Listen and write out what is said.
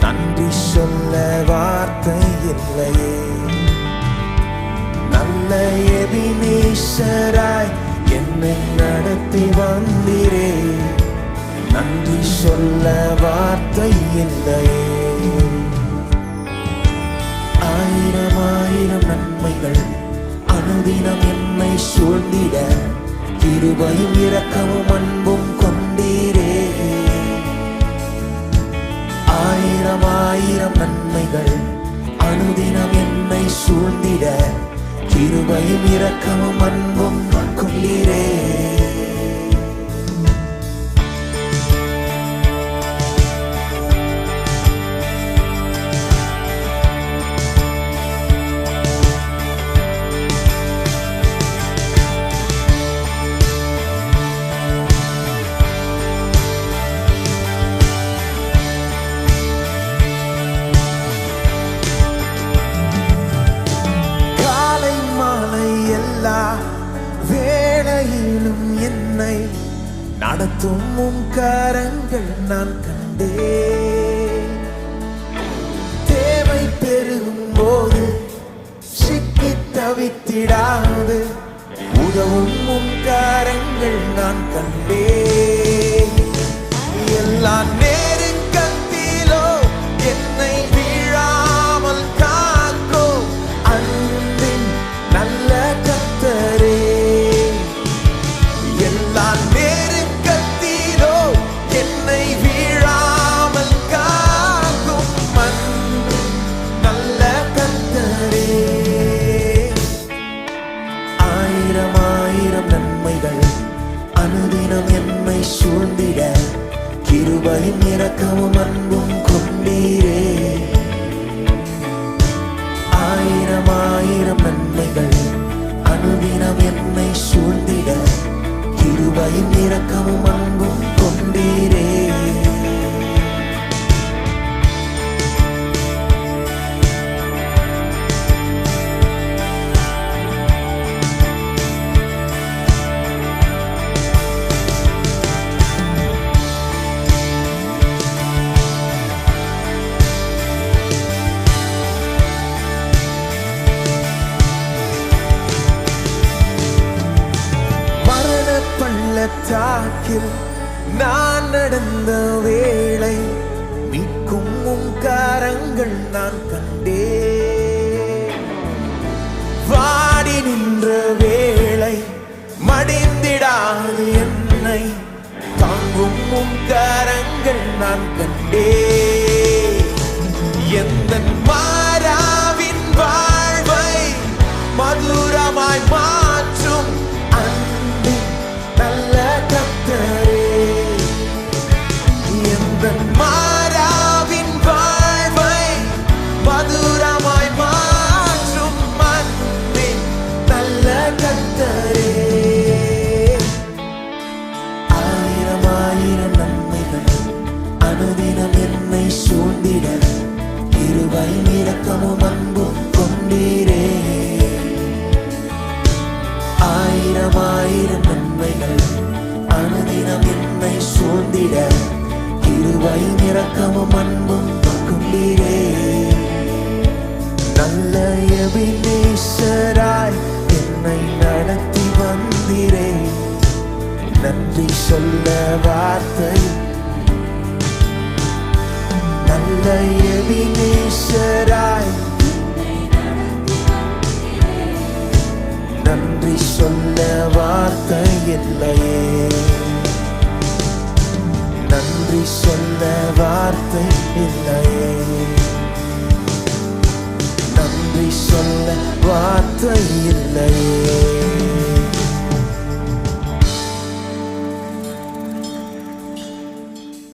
நன்றி சொல்ல வார்த்தை இல்லையே. நல்ல எபினேசராய் என்னை நடத்தி வந்திரே. நன்றி சொல்ல வார்த்தை இல்லையே. ஆயிரம் ஆயிரம் நன்மைகள் அனுதினம் என்னை சூழ்ந்திட. கிருபையும் இரக்கமும் அன்பும் கொண்டீரே. ஆயிரம் நன்மைகள் அனுதினம் என்னை சூழ்ந்திட. கிருபையும் இரக்கமும் அன்பும் கொள்ளீரே வேளையிலும் என்னை நடத்தும் உன் கரங்கள் நான் கண்டே தேவை பெருகும் போது சிக்கி தவித்திடாது. உதவும் உன் கரங்கள் நான் கண்டே எல்லா என்னை சூழ்ந்திட கிருபையும் இறக்கவும் அன்பும் கொண்டீரே. ஆயிரம் ஆயிரம் நன்மைகள் அனுதினம் என்னை சூழ்ந்திட கிருபையும் இரக்கமும் பள்ளத்தாக்கில் நான் நடந்த வேளை மீட்கும் கரங்கள் நான் கண்டே வாடி நின்ற வேளை மடிந்திடாது என்னை. தாங்கும் உம் கரங்கள் நான் கண்டே எந்த அனுதினம் என்னை சூழ்ந்திட இருவை இரக்கமும் அன்பும் கொண்டீரே. ஆயிரம் ஆயிரம் நன்மைகள் அனுதினம் என்னை சூழ்ந்திட இருவை இரக்கமும் அன்பும் கொண்டீரே. நல்ல எபினேசராய் என்னை நடத்தி வந்திரே. நன்றி சொல்ல வார்த்தை நல்ல எபினேசராய் நன்றி சொல்ல வார்த்தை இல்லையே. நன்றி சொல்ல வார்த்தை இல்லையே. நன்றி சொல்ல வார்த்தை இல்லையே.